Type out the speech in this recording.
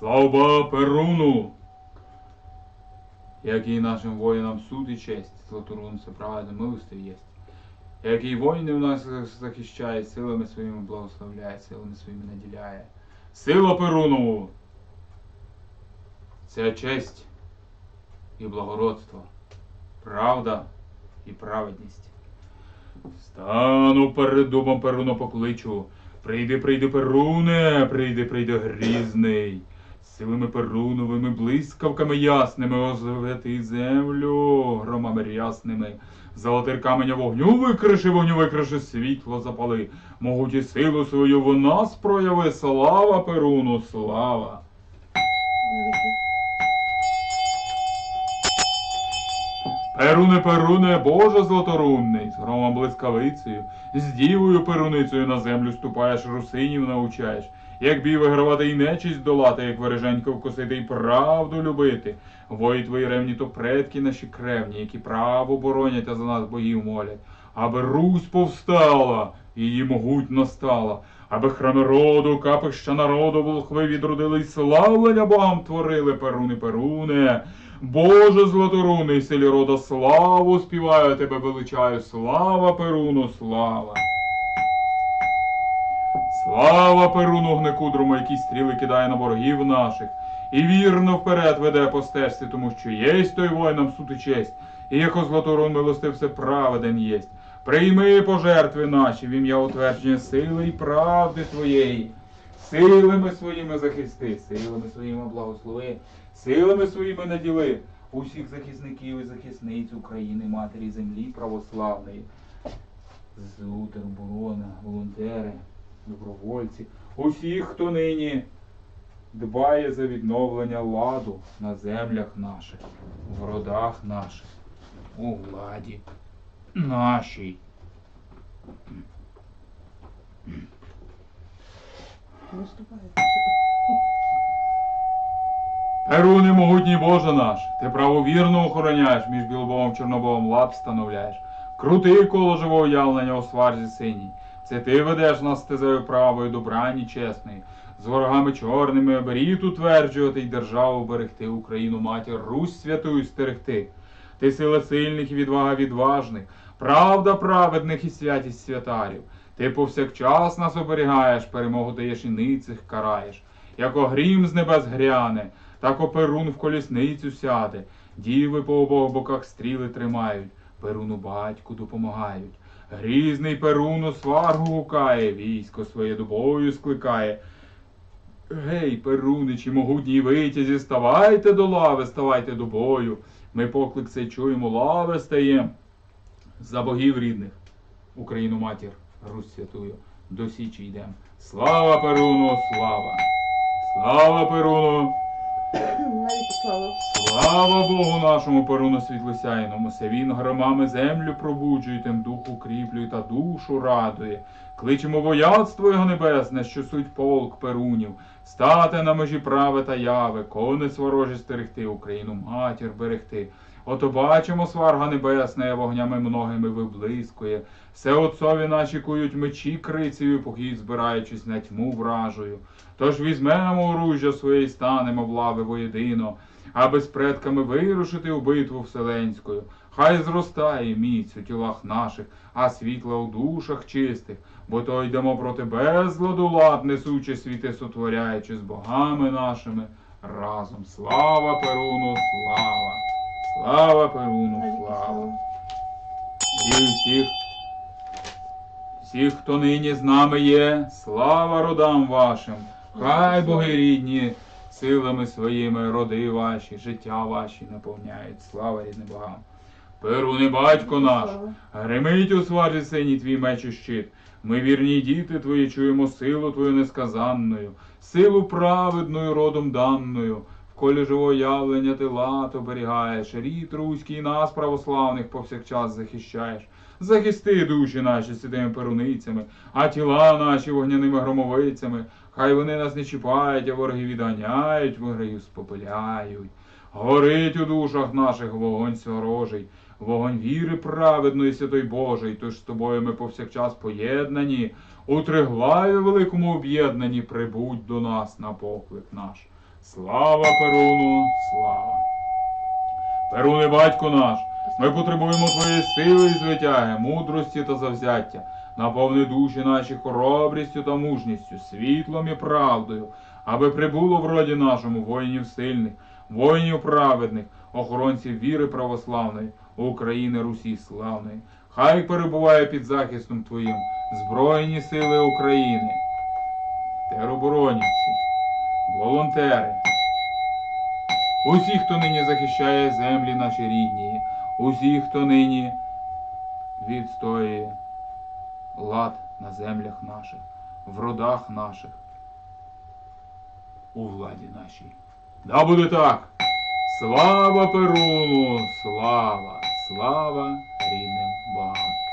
Слава Перуну! Який нашим воїнам суд і честь, Златорун праведно милостив єсть. Який воїнів нас захищає, силами своїми благословляє, силами своїми наділяє. Сила Перунову! Це честь і благородство, правда і праведність. Стану перед дубом Перуно покличу. Прийди, прийди, Перуне, прийди, прийди грізний. Силами Перуновими, блискавками ясними озвети землю, громами рясними. Золотир каменя вогню викриши, вогню викриши, світло запали. Могуті силу свою в нас прояви, слава Перуну, слава. Перуне, Перуне, Боже златорунний, з громом блискавицею, з дівою перуницею на землю ступаєш, русинів научаєш, як бій вигравати і нечість долати, як вереженько вкусити і правду любити. Вої твої ревні, то предки наші кревні, які право боронять, а за нас богів молять. Аби Русь повстала, її могутно стала, аби храми роду, капища народу, волхви відродили, і славлення Богам творили, перуни, перуне. Боже златоруний, селі рода, славу співаю тебе величаю, слава Перуну, слава. Слава Перуну гнекудрому, який стріли кидає на ворогів наших, і вірно вперед веде по стежці, тому що єсть той воїнам суд і честь, і яко златорун милостив все праведен єсть. Прийми пожертви наші в ім'я утвердження сили і правди твоєї. Силами своїми захисти, силами своїми благослови, силами своїми наділи усіх захисників і захисниць України, матері землі православної. ЗУ, тероборона, волонтери, добровольці, усіх, хто нині дбає за відновлення ладу на землях наших, в родах наших, у владі нашій. Перуни могутній Боже наш, ти правовірно охороняєш, між білобогом чорнобогом лад встановляєш. Крутий коло живого явлення у сварзі синій. Це ти ведеш нас стезею правою, добрані чесної, з ворогами чорними оберіт утверджувати й державу берегти, Україну матір, Русь святую стерегти. Ти сила сильних і відвага відважних, правда праведних і святість святарів. Ти повсякчас нас оберігаєш, перемогу даєш і ницих караєш. Як огрім з небес гряне, так оперун в колісницю сяде, діви по обох боках стріли тримають, перуну батьку допомагають. Грізний перуну сваргу гукає, військо своє до бою скликає. Гей, перуничі, могутній витязі, ставайте до лави, ставайте до бою. Ми поклик цей чуємо, лави стаєм. За богів рідних, Україну матір, Русь святую, до січі йдем. Слава Перуну, слава! Слава Перуну! Слава. Богу нашому Перуну світлосяйному, се він громами землю пробуджує, тим дух укріплює та душу радує. Кличемо вояцтво його небесне, що суть полк перунів, стати на межі праве та яви, конець ворожі стерегти, Україну матір берегти. Ото бачимо, сварга небесна, вогнями многими виблискує. Все отцові наші кують мечі крицею, похід збираючись на тьму вражою. Тож візьмемо оружжя своє й станемо в лави воєдино, аби з предками вирушити у битву вселенською. Хай зростає міць у тілах наших, а світла у душах чистих, бо то йдемо проти безладу лад, несучи світи сотворяючи з богами нашими разом. Слава Перуну, слава! Слава Перуну, слава! І всіх, всіх, хто нині з нами є, слава родам вашим, хай боги рідні, силами своїми роди ваші, життя ваші наповняють. Слава рідним богам. Перуни, батько наш, гримить у сварзі синій твій меч і щит. Ми вірні діти твої, чуємо силу твою несказанною, силу праведною родом данною. В колі живого явлення ти лад оберігаєш, рід руський нас, православних, повсякчас захищаєш. Захисти душі наші святими перуницями, а тіла наші вогняними громовицями. Хай вони нас не чіпають, а вороги відганяють, ворогів спопиляють. Горить у душах наших вогонь сворожий, вогонь віри праведної, святой Божий, тож з тобою ми повсякчас поєднані, у триглаві великому об'єднані прибудь до нас на поклик наш. Слава Перуну, слава. Перуне, батько наш, ми потребуємо твоєї сили і звитяги, мудрості та завзяття. Наповни душі наші хоробрістю та мужністю, світлом і правдою, аби прибуло в роді нашому воїнів сильних, воїнів праведних, охоронців віри православної, України Русі славної. Хай перебуває під захистом Твоїм Збройні сили України, тероборонівці, волонтери, усі, хто нині захищає землі наші рідні, усі, хто нині відстоює лад на землях наших, в родах наших, у владі нашій. Да буде так! Слава Перуну! Слава! Слава рідним богам!